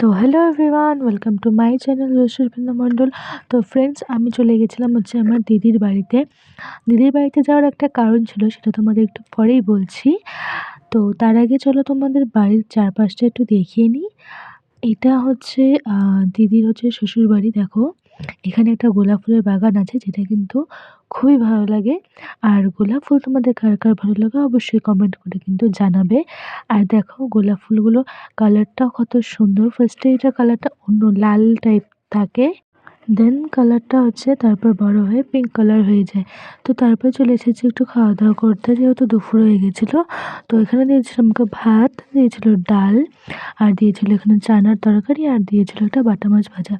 তো hello everyone welcome to my channel রসুরবৃন্দ Mondal তো friends আমি চলে গেছিলাম হচ্ছে আমার দিদির বাড়িতে। দিদির বাড়িতে যাওয়ার একটা কারণ ছিল, সেটা তোমাদের একটু পরেই বলছি। তো, তার আগে চলো তোমাদের বাড়ির চারপাশটা একটু দেখিয়ে নিই। এটা হচ্ছে দিদির হচ্ছে শ্বশুর বাড়ি দেখো। এখানে একটা গোলাপ ফুলের বাগান আছে, যেটা কিন্তু খুবই ভালো লাগে। আর গোলাপ ফুল তোমাদের কার কার ভালো লাগে অবশ্যই কমেন্ট করে কিন্তু জানাবে। আর দেখো গোলাপ ফুলগুলো কালারটাও কত সুন্দর। ফার্স্টে এটা কালারটা অন্য লাল টাইপ থাকে। দেন কালারটা হচ্ছে তারপর বড় হয়ে পিঙ্ক কালার হয়ে যায়। তো তারপর চলে এসেছি একটু খাওয়া দাওয়া করতে, যেহেতু দুপুর হয়ে গেছিল। তো এখানে দিয়েছিল আমাকে ভাত, দিয়েছিল ডাল, আর দিয়েছিল এখানে চানার তরকারি, আর দিয়েছিল একটা বাটা মাছ ভাজা।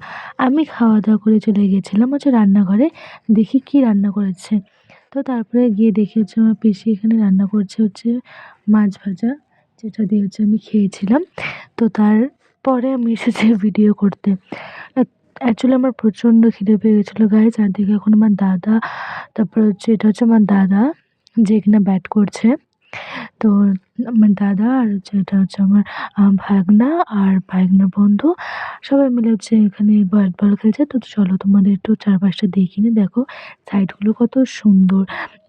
আমি খাওয়া দাওয়া করে চলে গিয়েছিলাম হচ্ছে রান্নাঘরে, দেখি কি রান্না করেছে। তো তারপরে গিয়ে দেখি হচ্ছে আমার পিসি এখানে রান্না করছে হচ্ছে মাছ ভাজা, যেটা দিয়ে হচ্ছে আমি খেয়েছিলাম। তো তারপরে আমি এসেছি ভিডিও করতে। অ্যাকচুয়ালি আমার প্রচণ্ড খিদে পেয়ে গেছিল আর দেখি এখন আমার দাদা, তারপর হচ্ছে, এটা হচ্ছে আমার দাদা, যে কিনা ব্যাট করছে। তো আমার দাদা আর হচ্ছে, এটা হচ্ছে আমার ভাগনা আর ভাগনার বন্ধু। সবাই মিলে হচ্ছে এখানে ব্যাট বল খেলছে। তো চলো তোমাদের একটু চারপাশটা দেখিয়ে নিই। দেখো সাইডগুলো কত সুন্দর।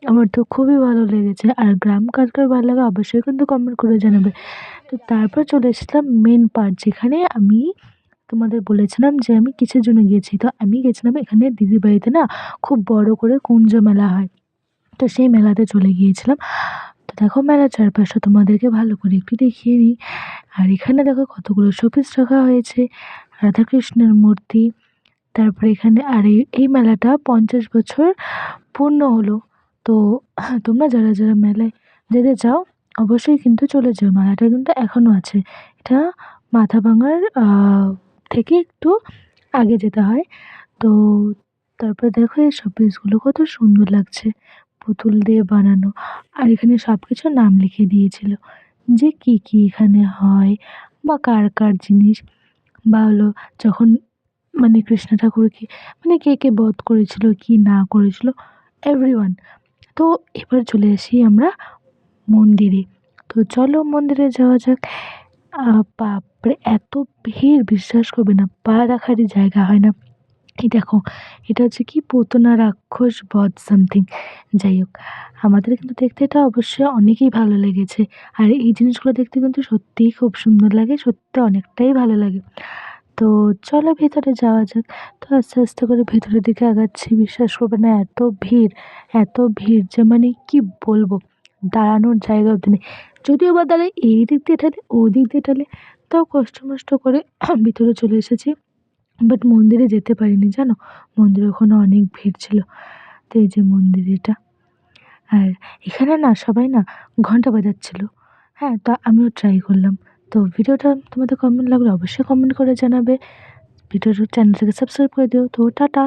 আমার তো খুবই ভালো লেগেছে। আর গ্রাম কাজকার কার ভালো লাগে, অবশ্যই কিন্তু কমেন্ট করে জানাবে। তো তারপর চলে এসেছিলাম মেন পার্ট যেখানে আমি তোমাদের বলেছিলাম যে আমি কিসের জন্য গিয়েছি? তো আমি গেছিলাম এখানে দিদির বাড়িতে না খুব বড় করে কুঞ্জ মেলা হয়। তো সেই মেলাতে চলে গিয়েছিলাম। তো দেখো মেলার চারপাশটা তোমাদেরকে ভালো করে একটু দেখিয়ে নিই। আর এখানে দেখো কতগুলো শোপিস রাখা হয়েছে, রাধাকৃষ্ণের মূর্তি। তারপরে এখানে আর এই মেলাটা পঞ্চাশ বছর পূর্ণ হলো। তো তোমরা যারা যারা মেলায় যেতে চাও, অবশ্যই কিন্তু চলে যেও। মেলাটা কিন্তু এখনও আছে। এটা মাথাভাঙার থেকে একটু আগে যেতে হয়। তো তারপর দেখো এই সব শোপিসগুলো কত সুন্দর লাগছে। পুতুল দিয়ে বানানো। আর এখানে সব কিছু নাম লিখে দিয়েছিল যে কী কী এখানে হয় বা কার কার জিনিস বা হলো যখন মানে কৃষ্ণ ঠাকুরকে মানে কে কে বধ করেছিল, কি না করেছিল এভরিওয়ান তো এবার চলে আসি আমরা মন্দিরে। তো চলো মন্দিরে যাওয়া যাক। বাপরে এত ভিড় বিশ্বাস করবে না, পা রাখারই জায়গা হয় না। এই দেখো, এটা হচ্ছে কি পুতনা রাক্ষস বধ সামথিং যাই হোক, আমাদের কিন্তু দেখতে এটা অবশ্যই অনেকই ভালো লেগেছে। আর এই জিনিসগুলো দেখতে কিন্তু সত্যিই খুব সুন্দর লাগে সত্যি অনেকটাই ভালো লাগে। তো চলো ভেতরে যাওয়া যাক। তো আস্তে আস্তে করে ভেতরের দিকে আগাচ্ছি, বিশ্বাস করবে না, এত ভিড় এত ভিড় যে মানে কি বলব, দাঁড়ানোর জায়গা অবধি নেই। যদিও বা দাঁড়ায়, এই দিক দিয়ে ঠেলে ওই দিক দিয়ে ঠেলে তাও কষ্ট মষ্ট করে ভিতরে চলে এসেছি। বাট মন্দিরে যেতে পারিনি, জানো? মন্দিরে ওখানে অনেক ভিড় ছিল। তো এই যে মন্দির এটা। আর এখানে না সবাই না ঘণ্টা বাজাচ্ছিল। হ্যাঁ তা আমিও ট্রাই করলাম। তো ভিডিওটা তোমাদের কমেন্ট লাগলে অবশ্যই কমেন্ট করে জানাবে। ভিডিওটা চ্যানেলটাকে সাবস্ক্রাইব করে দিও। তো টাটা!